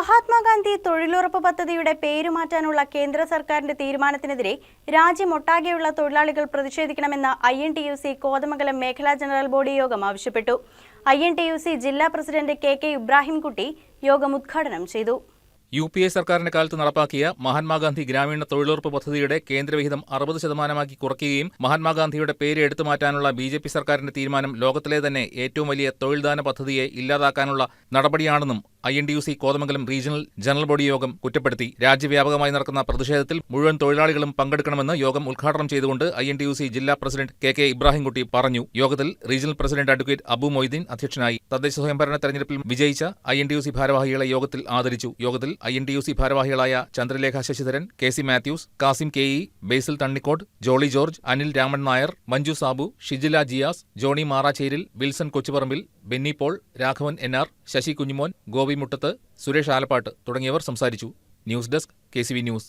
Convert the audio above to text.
മഹാത്മാഗാന്ധി തൊഴിലുറപ്പ് പദ്ധതിയുടെ പേരുമാറ്റാനുള്ള കേന്ദ്ര സർക്കാരിന്റെ തീരുമാനത്തിനെതിരെ രാജ്യമൊട്ടാകെയുള്ള തൊഴിലാളികൾ പ്രതിഷേധിക്കണമെന്ന് I N T U C Kothamangalam മേഖലാ ജനറൽ ബോഡി യോഗം ആവശ്യപ്പെട്ടു. I N T U C ജില്ലാ പ്രസിഡന്റ് കെ കെ ഇബ്രാഹിംകുട്ടി യോഗം ഉദ്ഘാടനം ചെയ്തു. യു പി എ സർക്കാരിന്റെ കാലത്ത് നടപ്പാക്കിയ മഹാത്മാഗാന്ധി ഗ്രാമീണ തൊഴിലുറപ്പ് പദ്ധതിയുടെ കേന്ദ്രവിഹിതം അറുപത് ശതമാനമാക്കി കുറയ്ക്കുകയും മഹാത്മാഗാന്ധിയുടെ പേര് എടുത്തു മാറ്റാനുള്ള ബി ജെ പി സർക്കാരിന്റെ തീരുമാനം ലോകത്തിലെ തന്നെ ഏറ്റവും വലിയ തൊഴിൽദാന പദ്ധതിയെ ഇല്ലാതാക്കാനുള്ള നടപടിയാണെന്നും I N D U C Kothamangalam regional general body യോഗം കുറ്റപ്പെടുത്തി. രാജ്യവ്യാപകമായി നടക്കുന്ന പ്രതിഷേധത്തിൽ മുഴുവൻ തൊഴിലാളികളും പങ്കെടുക്കണമെന്ന് യോഗം ഉദ്ഘാടനം ചെയ്തുകൊണ്ട് I N D U C ജില്ലാ പ്രസിഡന്റ് കെ കെ ഇബ്രാഹിംകുട്ടി പറഞ്ഞു. യോഗത്തിൽ regional president advocate Abu Moideen അധ്യക്ഷനായി തദ്ദേശ സ്വയംഭരണ തെരഞ്ഞെടുപ്പിൽ വിജയിച്ച I N D U C ഭാരവാഹികളെ യോഗത്തിൽ ആദരിച്ചു. യോഗത്തിൽ I N D U C ഭാരവാഹികളായ Chandralekha Sasidharan K C Mathews Kasim K E Basil Thannikkode Jolly George Anil Raman Nair Manju Sabu Shijila Jiyas Johny Maracheril Wilson Kochuparambil Benny Paul Raghavan N R Sasi Kunjumon Gopi Muttathu Suresh Alappatt തുടങ്ങിയവർ സംസാരിച്ചു. News desk K news.